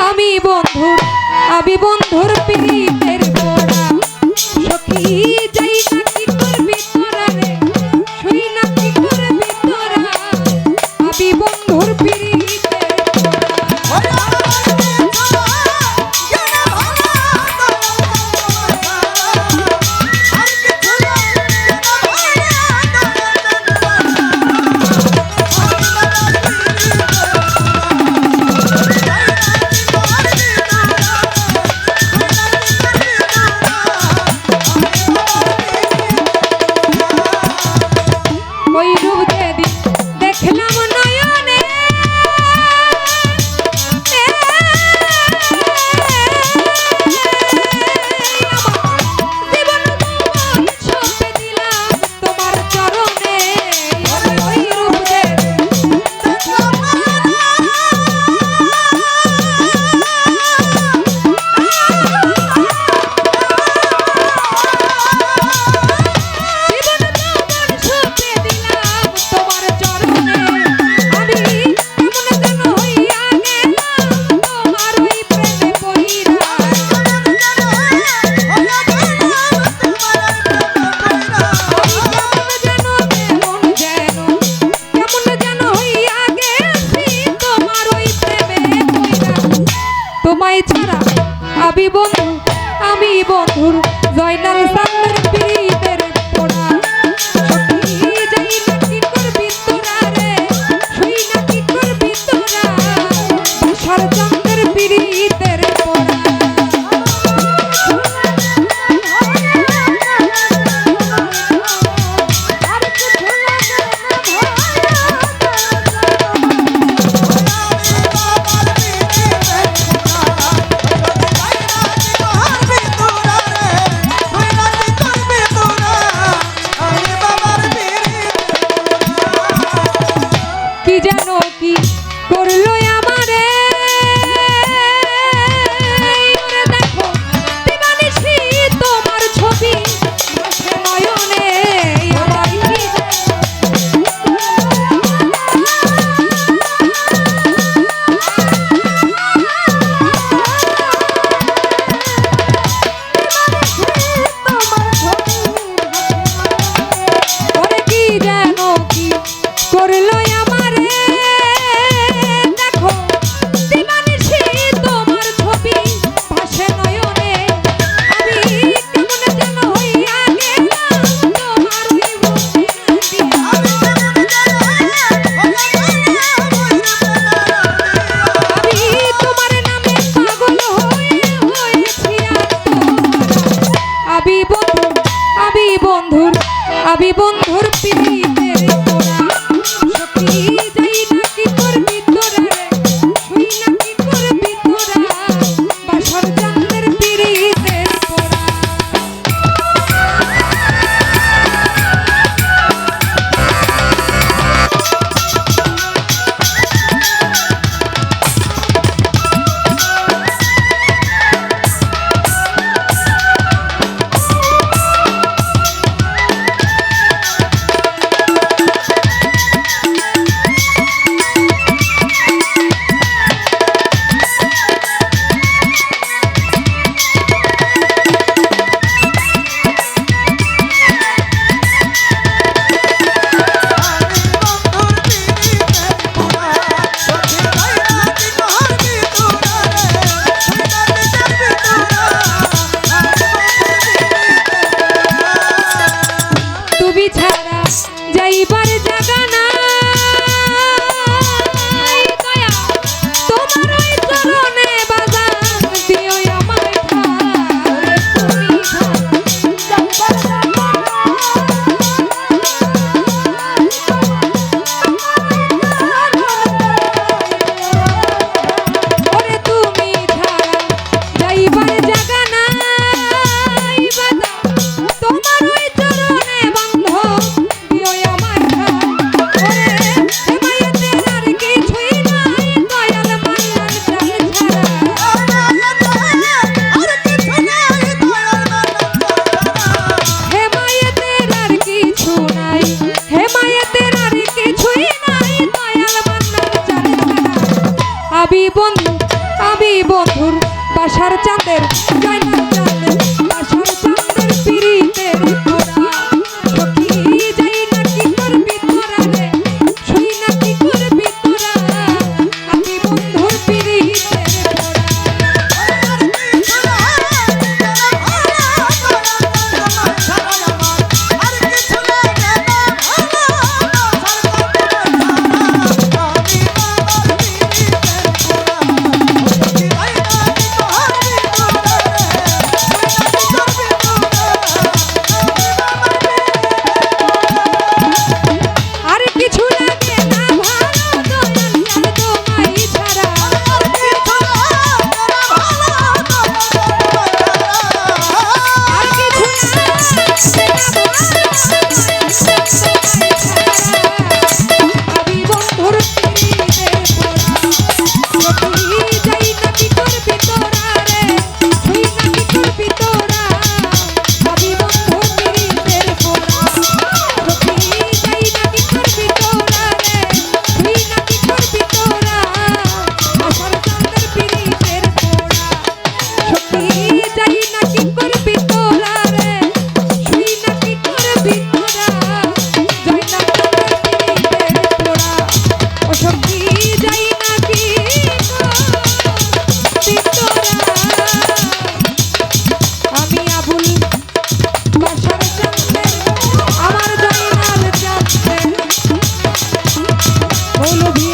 আমি বন্ধুর আমি বন্ধুর পিড়িতে বন্ধুর আবি বন্ধুর পিড়ি বন্ধুর বাসার চাঁদের। জয় মৌলভী